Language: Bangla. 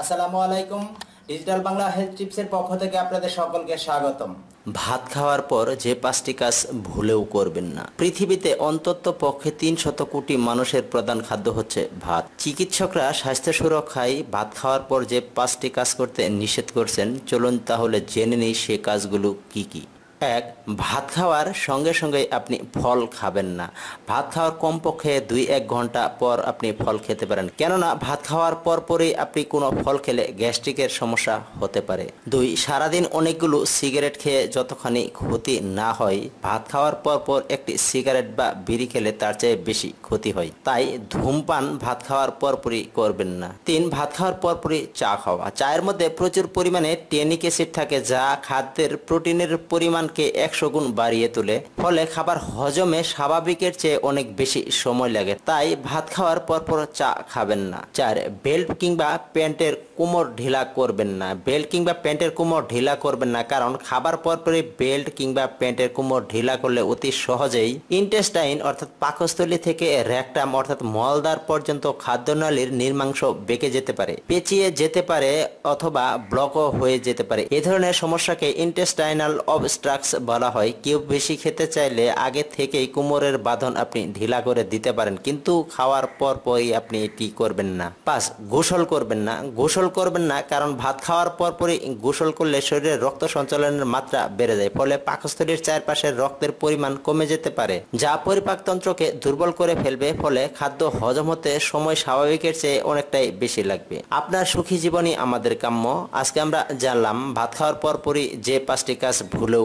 আসসালামু আলাইকুম ডিজিটাল বাংলা হেলথ টিপসের পক্ষ থেকে আপনাদের সকলকে স্বাগতম। ভাত খাওয়ার পর যে পাঁচটি কাজ ভুলেও করবেন না। পৃথিবীতে অন্তত পক্ষে তিন শত কোটি মানুষের প্রধান খাদ্য হচ্ছে ভাত। চিকিৎসকরা স্বাস্থ্য সুরক্ষায় ভাত খাওয়ার পর যে পাঁচটি কাজ করতে নিষেধ করছেন, চলুন তাহলে জেনে নিই সে কাজগুলো কি কি। এক, ভাত খাওয়ার সঙ্গে সঙ্গে আপনি ফল খাবেন না। ভাত খাওয়ার কমপক্ষে দুই এক ঘণ্টা পর আপনি ফল খেতে পারেন। কেননা, ভাত খাওয়ার পর পরই আপনি কোনো ফল খেলে গ্যাস্ট্রিকের সমস্যা হতে পারে। দুই, সারাদিন অনেকগুলো সিগারেট খেয়ে যতখানি ক্ষতি না হয়, ভাত খাওয়ার পর পর একটি সিগারেট বা বিড়ি খেলে তার চেয়ে বেশি ক্ষতি হয়। তাই ধূমপান ভাত খাওয়ার পরপরই করবেন না। তিন, ভাত খাওয়ার পরপরই চা খাওয়া। চায়ের মধ্যে প্রচুর পরিমাণে টেনিক অ্যাসিড থাকে, যা খাদ্যের প্রোটিনের পরিমাণকে একশো গুণ বাড়িয়ে তোলে, ফলে খাবার হজমে স্বাভাবিকের চেয়ে অনেক বেশি সময় লাগে। তাই ভাত খাওয়ার পরপর চা খাবেন না। চার, বেল্ট কিংবা প্যান্টের কোমর ঢিলা করবেন না। বেল্ট কিংবা প্যান্টের কোমর ঢিলা করবেন না, কারণ খাবার পরপরই বেল্ট কিংবা প্যান্টের কোমর ঢিলা করলে অতি সহজেই ইন্টেস্টাইন অর্থাৎ পাকস্থলী থেকে র্যাকটাম অর্থাৎ মলদার পর্যন্ত খাদ্যনালীর নির্মাংস বেঁকে যেতে পারে, পেঁচিয়ে যেতে পারে অথবা ব্লকও হয়ে যেতে পারে। এ ধরনের সমস্যাকে ইন্টেস্টাইনাল অবস্ট্রাকস বলা হয়। কেউ বেশি খেতে চাইলে আগে থেকেই কোমরের বাঁধন আপনি ঢিলা করে দিতে পারেন, কিন্তু খাওয়ার পর পরই আপনি এটি করবেন না। পাঁচ, গোসল করবেন না। গোসল করবেন না, কারণ ভাত খাওয়ার পর পরই গোসল করলে শরীরে রক্ত সঞ্চালনের মাত্রা বেড়ে যায়, ফলে পাকস্থলীর চারপাশের রক্তের পরিমাণ কমে যেতে পারে, যা পরিপাকতন্ত্রকে দুর্বল করে ফেলবে, ফলে খাদ্য হজম হতে সময় স্বাভাবিকের চেয়ে অনেকটাই বেশি লাগবে। আপনার সুখী জীবনই আমাদের কাম্য। আজকে আমরা জানলাম, ভাত খাওয়ার পর পরই যে পাঁচটি কাজ ভুলেও